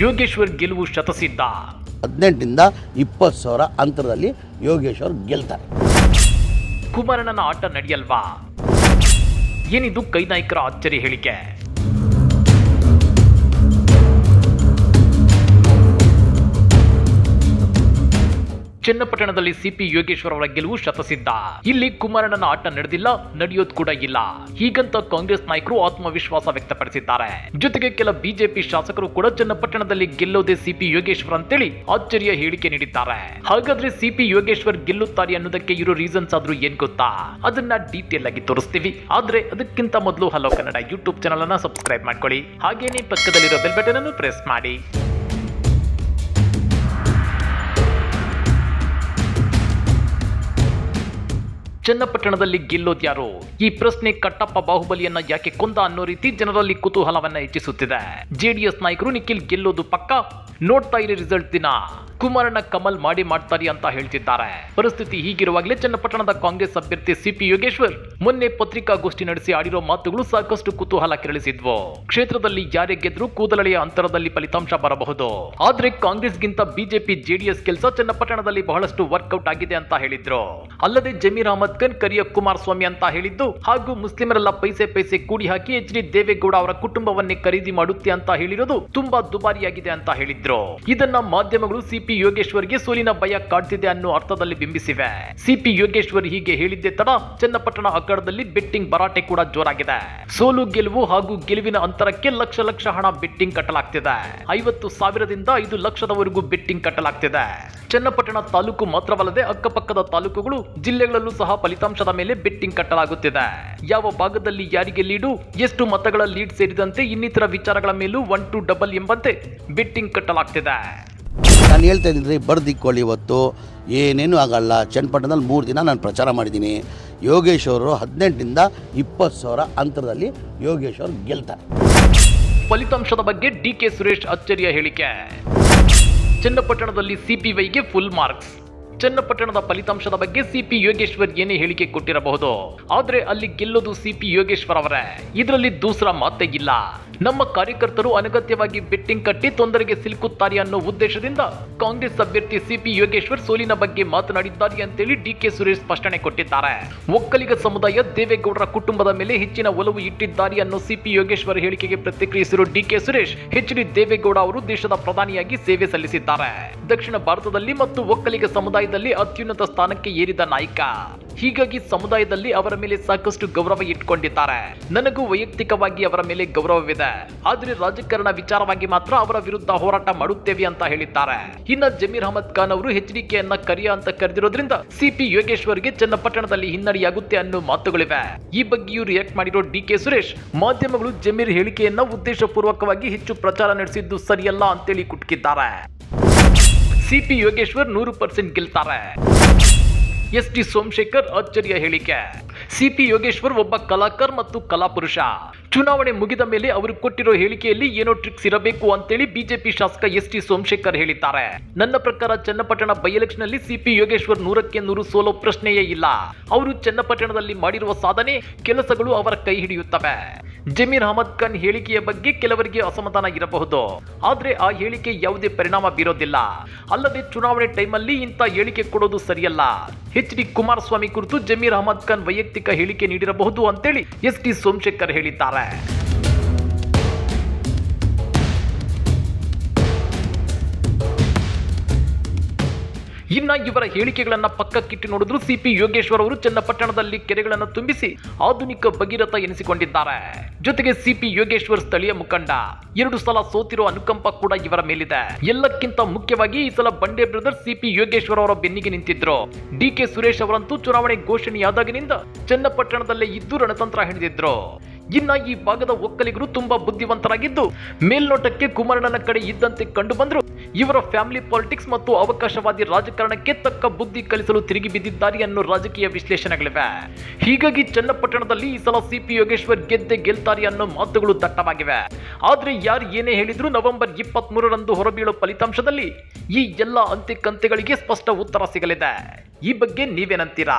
ಯೋಗೇಶ್ವರ್ ಗೆಲುವು ಶತಸಿದ್ದ ಹದಿನೆಂಟರಿಂದ ಇಪ್ಪತ್ತು ಸಾವಿರ ಅಂತರದಲ್ಲಿ ಯೋಗೇಶ್ವರ್ ಗೆಲ್ತಾರೆ. ಕುಮಾರಣ್ಣನ ಆಟ ನಡೆಯಲ್ವಾ? ಏನಿದು ಕೈ ನಾಯಕರ ಅಚ್ಚರಿ ಹೇಳಿಕೆ. ಚನ್ನಪಟ್ಟಣದಲ್ಲಿ ಸಿಪಿ ಯೋಗೇಶ್ವರ್ ಅವರ ಗೆಲುವು ಶತಸಿದ್ಧ. ಇಲ್ಲಿ ಕುಮಾರಣ್ಣನ ಆಟ ನಡೆದಿಲ್ಲ, ನಡೆಯೋದು ಕೂಡ ಇಲ್ಲ. ಹೀಗಂತ ಕಾಂಗ್ರೆಸ್ ನಾಯಕರು ಆತ್ಮವಿಶ್ವಾಸ ವ್ಯಕ್ತಪಡಿಸಿದ್ದಾರೆ. ಜೊತೆಗೆ ಕೆಲ ಬಿಜೆಪಿ ಶಾಸಕರು ಕೂಡ ಚನ್ನಪಟ್ಟಣದಲ್ಲಿ ಗೆಲ್ಲೋದೇ ಸಿಪಿ ಯೋಗೇಶ್ವರ್ ಅಂತೇಳಿ ಆಶ್ಚರ್ಯ ಹೇಳಿಕೆ ನೀಡಿದ್ದಾರೆ. ಹಾಗಾದ್ರೆ ಸಿಪಿ ಯೋಗೇಶ್ವರ್ ಗೆಲ್ಲುತ್ತಾರೆ ಅನ್ನೋದಕ್ಕೆ ಇರೋ ರೀಸನ್ಸ್ ಆದ್ರೂ ಏನ್ ಗೊತ್ತಾ? ಅದನ್ನ ಡೀಟೇಲ್ ಆಗಿ ತೋರಿಸ್ತೀವಿ. ಆದ್ರೆ ಅದಕ್ಕಿಂತ ಮೊದಲು ಹಲೋ ಕನ್ನಡ ಯೂಟ್ಯೂಬ್ ಚಾನಲ್ ಅನ್ನ ಸಬ್ಸ್ಕ್ರೈಬ್ ಮಾಡ್ಕೊಳ್ಳಿ. ಹಾಗೇನೆ ಪಕ್ಕದಲ್ಲಿರೋ ಬೆಲ್ ಬಟನ್ ಅನ್ನು ಪ್ರೆಸ್ ಮಾಡಿ. ಚನ್ನಪಟ್ಟಣದಲ್ಲಿ ಗೆಲ್ಲೋದ್ಯಾರು ಈ ಪ್ರಶ್ನೆ ಕಟ್ಟಪ್ಪ ಬಾಹುಬಲಿಯನ್ನ ಯಾಕೆ ಕೊಂದ ಅನ್ನೋ ರೀತಿ ಜನರಲ್ಲಿ ಕುತೂಹಲವನ್ನ ಹೆಚ್ಚಿಸುತ್ತಿದೆ. ಜೆಡಿಎಸ್ ನಾಯಕರು ನಿಖಿಲ್ ಗೆಲ್ಲೋದು ಪಕ್ಕ? ನೋಡ್ತಾ ಇರಿ ರಿಸಲ್ಟ್ ದಿನ. ಕುಮಾರಣ್ಣ ಕಮಲ್ ಮಾಡಿ ಮಾಡ್ತಾರೆ ಅಂತ ಹೇಳ್ತಿದ್ದಾರೆ. ಪರಿಸ್ಥಿತಿ ಹೀಗಿರುವಾಗಲೇ ಚನ್ನಪಟ್ಟಣದ ಕಾಂಗ್ರೆಸ್ ಅಭ್ಯರ್ಥಿ ಸಿಪಿ ಯೋಗೇಶ್ವರ್ ಮೊನ್ನೆ ಪತ್ರಿಕಾಗೋಷ್ಠಿ ನಡೆಸಿ ಆಡಿರೋ ಮಾತುಗಳು ಸಾಕಷ್ಟು ಕುತೂಹಲ ಕೆರಳಿಸಿದ್ವು. ಕ್ಷೇತ್ರದಲ್ಲಿ ಯಾರೇ ಗೆದ್ರು ಕೂದಲಳೆಯ ಅಂತರದಲ್ಲಿ ಫಲಿತಾಂಶ ಬರಬಹುದು. ಆದ್ರೆ ಕಾಂಗ್ರೆಸ್ಗಿಂತ ಬಿಜೆಪಿ ಜೆಡಿಎಸ್ ಕೆಲಸ ಚನ್ನಪಟ್ಟಣದಲ್ಲಿ ಬಹಳಷ್ಟು ವರ್ಕೌಟ್ ಆಗಿದೆ ಅಂತ ಹೇಳಿದ್ರು. ಅಲ್ಲದೆ ಜಮೀರ್ ಅಹಮದ್ ಖಾನ್, ಕರಿಯ ಕುಮಾರಸ್ವಾಮಿ ಅಂತ ಹೇಳಿದ್ದು ಹಾಗೂ ಮುಸ್ಲಿಮರೆಲ್ಲ ಪೈಸೆ ಪೈಸೆ ಕೂಡಿ ಹಾಕಿ ಎಚ್ ಡಿ ದೇವೇಗೌಡ ಅವರ ಕುಟುಂಬವನ್ನೇ ಖರೀದಿ ಮಾಡುತ್ತೆ ಅಂತ ಹೇಳಿರೋದು ತುಂಬಾ ದುಬಾರಿಯಾಗಿದೆ ಅಂತ ಹೇಳಿದ್ರು. ಇದನ್ನ ಮಾಧ್ಯಮಗಳು ಸಿಪಿ ಯೋಗೇಶ್ವರ್ಗೆ ಸೋಲಿನ ಭಯ ಕಾಡ್ತಿದೆ ಅನ್ನೋ ಅರ್ಥದಲ್ಲಿ ಬಿಂಬಿಸಿವೆ. ಸಿಪಿ ಯೋಗೇಶ್ವರ್ ಹೀಗೆ ಹೇಳಿದ್ದೆ ತಡ, ಚನ್ನಪಟ್ಟಣ ಅಖಾಡದಲ್ಲಿ ಬೆಟ್ಟಿಂಗ್ ಭರಾಟೆ ಕೂಡ ಜೋರಾಗಿದೆ. ಸೋಲು, ಗೆಲುವು ಹಾಗೂ ಗೆಲುವಿನ ಅಂತರಕ್ಕೆ ಲಕ್ಷ ಲಕ್ಷ ಹಣ ಬೆಟ್ಟಿಂಗ್ ಕಟ್ಟಲಾಗ್ತಿದೆ. ಐವತ್ತು ಸಾವಿರದಿಂದ ಐದು ಲಕ್ಷದವರೆಗೂ ಬೆಟ್ಟಿಂಗ್ ಕಟ್ಟಲಾಗ್ತಿದೆ. ಚನ್ನಪಟ್ಟಣ ತಾಲೂಕು ಮಾತ್ರವಲ್ಲದೆ ಅಕ್ಕಪಕ್ಕದ ತಾಲೂಕುಗಳು, ಜಿಲ್ಲೆಗಳಲ್ಲೂ ಸಹ ಫಲಿತಾಂಶದ ಮೇಲೆ ಬೆಟ್ಟಿಂಗ್ ಕಟ್ಟಲಾಗುತ್ತಿದೆ. ಯಾವ ಭಾಗದಲ್ಲಿ ಯಾರಿಗೆ ಲೀಡು, ಎಷ್ಟು ಮತಗಳ ಲೀಡ್ ಸೇರಿದಂತೆ ಇನ್ನಿತರ ವಿಚಾರಗಳ ಮೇಲೂ ಒನ್ ಟು ಡಬಲ್ ಎಂಬಂತೆ ಬೆಟ್ಟಿಂಗ್ ಕಟ್ಟಲಾಗ್ತಿದೆ. ನಾನು ಹೇಳ್ತಾ ಇದ್ದೀನಿ ಬರ್ದಿಕ್ಕೊಳ್ಳಿ ಇವತ್ತು. ಏನೇನು ಆಗಲ್ಲ. ಚನ್ನಪಟ್ಟಣದಲ್ಲಿ ಮೂರು ದಿನ ನಾನು ಪ್ರಚಾರ ಮಾಡಿದ್ದೀನಿ. ಯೋಗೇಶ್ವರರು ಹದಿನೆಂಟರಿಂದ ಇಪ್ಪತ್ತು ಸಾವಿರ ಅಂತರದಲ್ಲಿ ಯೋಗೇಶ್ವರ್ ಗೆಲ್ತಾರೆ. ಫಲಿತಾಂಶದ ಬಗ್ಗೆ ಡಿ ಕೆ ಸುರೇಶ್ ಅಚ್ಚರಿಯ ಹೇಳಿಕೆ. ಚನ್ನಪಟ್ಟಣದಲ್ಲಿ ಸಿಪಿವೈಗೆ ಫುಲ್ ಮಾರ್ಕ್ಸ್ ಚನ್ನಪಟ್ಟಣದ ಫಲಿತಾಂಶದ ಬಗ್ಗೆ ಸಿಪಿ ಯೋಗೇಶ್ವರ್ ಏನೇ ಹೇಳಿಕೆ ಕೊಟ್ಟಿರಬಹುದು. ಆದರೆ ಅಲ್ಲಿ ಗೆಲ್ಲೋದು ಸಿಪಿ ಯೋಗೇಶ್ವರ್ ಅವರೇ. ಇದರಲ್ಲಿ ದೂಸರ ಮಾತೇ ಇಲ್ಲ. ನಮ್ಮ ಕಾರ್ಯಕರ್ತರು ಅನಗತ್ಯವಾಗಿ ಬೆಟ್ಟಿಂಗ್ ಕಟ್ಟಿ ತೊಂದರೆಗೆ ಸಿಲುಕುತ್ತಾರೆ ಅನ್ನೋ ಉದ್ದೇಶದಿಂದ ಕಾಂಗ್ರೆಸ್ ಅಭ್ಯರ್ಥಿ ಸಿಪಿ ಯೋಗೇಶ್ವರ್ ಸೋಲಿನ ಬಗ್ಗೆ ಮಾತನಾಡಿದ್ದಾರೆ ಅಂತೇಳಿ ಡಿ ಕೆ ಸುರೇಶ್ ಸ್ಪಷ್ಟನೆ ಕೊಟ್ಟಿದ್ದಾರೆ. ಒಕ್ಕಲಿಗ ಸಮುದಾಯ ದೇವೇಗೌಡರ ಕುಟುಂಬದ ಮೇಲೆ ಹೆಚ್ಚಿನ ಒಲವು ಇಟ್ಟಿದ್ದಾರೆ ಅನ್ನೋ ಸಿಪಿ ಯೋಗೇಶ್ವರ್ ಹೇಳಿಕೆಗೆ ಪ್ರತಿಕ್ರಿಯಿಸಿರುವ D K Suresh H D Deve Gowda ಅವರು ದೇಶದ ಪ್ರಧಾನಿಯಾಗಿ ಸೇವೆ ಸಲ್ಲಿಸಿದ್ದಾರೆ. ದಕ್ಷಿಣ ಭಾರತದಲ್ಲಿ ಮತ್ತು ಒಕ್ಕಲಿಗ ಸಮುದಾಯದಲ್ಲಿ ಅತ್ಯುನ್ನತ ಸ್ಥಾನಕ್ಕೆ ಏರಿದ ನಾಯಕ. ಹೀಗಾಗಿ ಸಮುದಾಯದಲ್ಲಿ ಅವರ ಮೇಲೆ ಸಾಕಷ್ಟು ಗೌರವ ಇಟ್ಕೊಂಡಿದ್ದಾರೆ. ನನಗೂ ವೈಯಕ್ತಿಕವಾಗಿ ಅವರ ಮೇಲೆ ಗೌರವವಿದೆ. ಆದರೆ ರಾಜಕಾರಣ ವಿಚಾರವಾಗಿ ಮಾತ್ರ ಅವರ ವಿರುದ್ಧ ಹೋರಾಟ ಮಾಡುತ್ತೇವೆ ಅಂತ ಹೇಳಿದ್ದಾರೆ. ಇನ್ನ ಜಮೀರ್ ಅಹಮದ್ ಖಾನ್ ಅವರು ಎಚ್ಡಿಕೆಯನ್ನ ಕರಿಯ ಅಂತ ಕರೆದಿರೋದ್ರಿಂದ ಸಿಪಿ ಯೋಗೇಶ್ವರ್ಗೆ ಚನ್ನಪಟ್ಟಣದಲ್ಲಿ ಹಿನ್ನಡೆಯಾಗುತ್ತೆ ಅನ್ನೋ ಮಾತುಗಳಿವೆ. ಈ ಬಗ್ಗೆಯೂ ರಿಯಾಕ್ಟ್ ಮಾಡಿರೋ ಡಿ ಕೆ ಸುರೇಶ್, ಮಾಧ್ಯಮಗಳು ಜಮೀರ್ ಹೇಳಿಕೆಯನ್ನ ಉದ್ದೇಶಪೂರ್ವಕವಾಗಿ ಹೆಚ್ಚು ಪ್ರಚಾರ ನಡೆಸಿದ್ದು ಸರಿಯಲ್ಲ ಅಂತೇಳಿ ಕುಟ್ಕಿದ್ದಾರೆ. ಸಿಪಿ ಯೋಗೇಶ್ವರ್ ನೂರು ಪರ್ಸೆಂಟ್ ಗೆಲ್ತಾರೆ. ಎಸ್ ಟಿ ಸೋಮಶೇಖರ್ ಅಚ್ಚರಿಯ ಹೇಳಿಕೆ. ಸಿಪಿ ಯೋಗೇಶ್ವರ್ ಒಬ್ಬ ಕಲಾಕರ್ ಮತ್ತು ಕಲಾಪುರುಷ. ಚುನಾವಣೆ ಮುಗಿದ ಮೇಲೆ ಅವರು ಕೊಟ್ಟಿರೋ ಹೇಳಿಕೆಯಲ್ಲಿ ಏನೋ ಟ್ರಿಕ್ಸ್ ಇರಬೇಕು ಅಂತೇಳಿ ಬಿಜೆಪಿ ಶಾಸಕ ಎಸ್ ಟಿ ಸೋಮಶೇಖರ್ ಹೇಳಿದ್ದಾರೆ. ನನ್ನ ಪ್ರಕಾರ ಚನ್ನಪಟ್ಟಣ ಬೈ ಎಲೆಕ್ಷನ್ನಲ್ಲಿ ಸಿಪಿ ಯೋಗೇಶ್ವರ್ ನೂರಕ್ಕೆ ನೂರು ಸೋಲೋ ಪ್ರಶ್ನೆಯೇ ಇಲ್ಲ. ಅವರು ಚನ್ನಪಟ್ಟಣದಲ್ಲಿ ಮಾಡಿರುವ ಸಾಧನೆ ಕೆಲಸಗಳು ಅವರ ಕೈ ಹಿಡಿಯುತ್ತವೆ. ಜಮೀರ್ ಅಹಮದ್ ಖಾನ್ ಹೇಳಿಕೆಯ ಬಗ್ಗೆ ಕೆಲವರಿಗೆ ಅಸಮಾಧಾನ ಇರಬಹುದು. ಆದ್ರೆ ಆ ಹೇಳಿಕೆ ಯಾವುದೇ ಪರಿಣಾಮ ಬೀರೋದಿಲ್ಲ. ಅಲ್ಲದೆ ಚುನಾವಣೆ ಟೈಮಲ್ಲಿ ಇಂಥ ಹೇಳಿಕೆ ಕೊಡೋದು ಸರಿಯಲ್ಲ. ಎಚ್ ಡಿ ಕುಮಾರಸ್ವಾಮಿ ಕುರಿತು ಜಮೀರ್ ಅಹಮದ್ ಖಾನ್ ವೈಯಕ್ತಿಕ ಹೇಳಿಕೆ ನೀಡಿರಬಹುದು ಅಂತೇಳಿ ಎಸ್ ಟಿ ಸೋಮಶೇಖರ್ ಹೇಳಿದ್ದಾರೆ. ಇನ್ನ ಇವರ ಹೇಳಿಕೆಗಳನ್ನ ಪಕ್ಕಕ್ಕಿಟ್ಟು ನೋಡಿದ್ರು ಸಿಪಿ ಯೋಗೇಶ್ವರ್ ಅವರು ಚನ್ನಪಟ್ಟಣದಲ್ಲಿ ಕೆರೆಗಳನ್ನು ತುಂಬಿಸಿ ಆಧುನಿಕ ಭಗೀರಥ ಎನಿಸಿಕೊಂಡಿದ್ದಾರೆ. ಜೊತೆಗೆ ಸಿಪಿ ಯೋಗೇಶ್ವರ್ ಸ್ಥಳೀಯ ಮುಖಂಡ, ಎರಡು ಸಲ ಸೋತಿರೋ ಅನುಕಂಪ ಕೂಡ ಇವರ ಮೇಲಿದೆ. ಎಲ್ಲಕ್ಕಿಂತ ಮುಖ್ಯವಾಗಿ ಈ ಸಲ ಬಂಡೆ ಬ್ರದರ್ ಸಿಪಿ ಯೋಗೇಶ್ವರ್ ಅವರ ಬೆನ್ನಿಗೆ ನಿಂತಿದ್ರು. ಡಿ ಕೆ ಸುರೇಶ್ ಅವರಂತೂ ಚುನಾವಣೆ ಘೋಷಣೆಯಾದಾಗಿನಿಂದ ಚನ್ನಪಟ್ಟಣದಲ್ಲೇ ಇದ್ದು ರಣತಂತ್ರ ಹಿಡಿದಿದ್ರು ಇನ್ನ ಈ ಭಾಗದ ಒಕ್ಕಲಿಗರು ತುಂಬಾ ಬುದ್ಧಿವಂತರಾಗಿದ್ದು, ಮೇಲ್ನೋಟಕ್ಕೆ ಕುಮಾರಣ್ಣನ ಕಡೆ ಇದ್ದಂತೆ ಕಂಡು ಬಂದ್ರು. ಇವರ ಫ್ಯಾಮಿಲಿ ಪಾಲಿಟಿಕ್ಸ್ ಮತ್ತು ಅವಕಾಶವಾದಿ ರಾಜಕಾರಣಕ್ಕೆ ತಕ್ಕ ಬುದ್ಧಿ ಕಲಿಸಲು ತಿರುಗಿ ಬಿದ್ದಿದ್ದಾರೆ ಅನ್ನೋ ರಾಜಕೀಯ ವಿಶ್ಲೇಷಣೆಗಳಿವೆ. ಹೀಗಾಗಿ ಚನ್ನಪಟ್ಟಣದಲ್ಲಿ ಈ ಸಲ ಸಿಪಿ ಯೋಗೇಶ್ವರ್ ಗೆದ್ದೆ ಗೆಲ್ತಾರೆ ಅನ್ನೋ ಮಾತುಗಳು ದಟ್ಟವಾಗಿವೆ. ಆದ್ರೆ ಯಾರು ಏನೇ ಹೇಳಿದ್ರು ನವೆಂಬರ್ ಇಪ್ಪತ್ತ್ ಮೂರರಂದು ಹೊರಬೀಳೋ ಫಲಿತಾಂಶದಲ್ಲಿ ಈ ಎಲ್ಲ ಅಂತೆ ಕಂತೆಗಳಿಗೆ ಸ್ಪಷ್ಟ ಉತ್ತರ ಸಿಗಲಿದೆ. ಈ ಬಗ್ಗೆ ನೀವೇನಂತೀರಾ?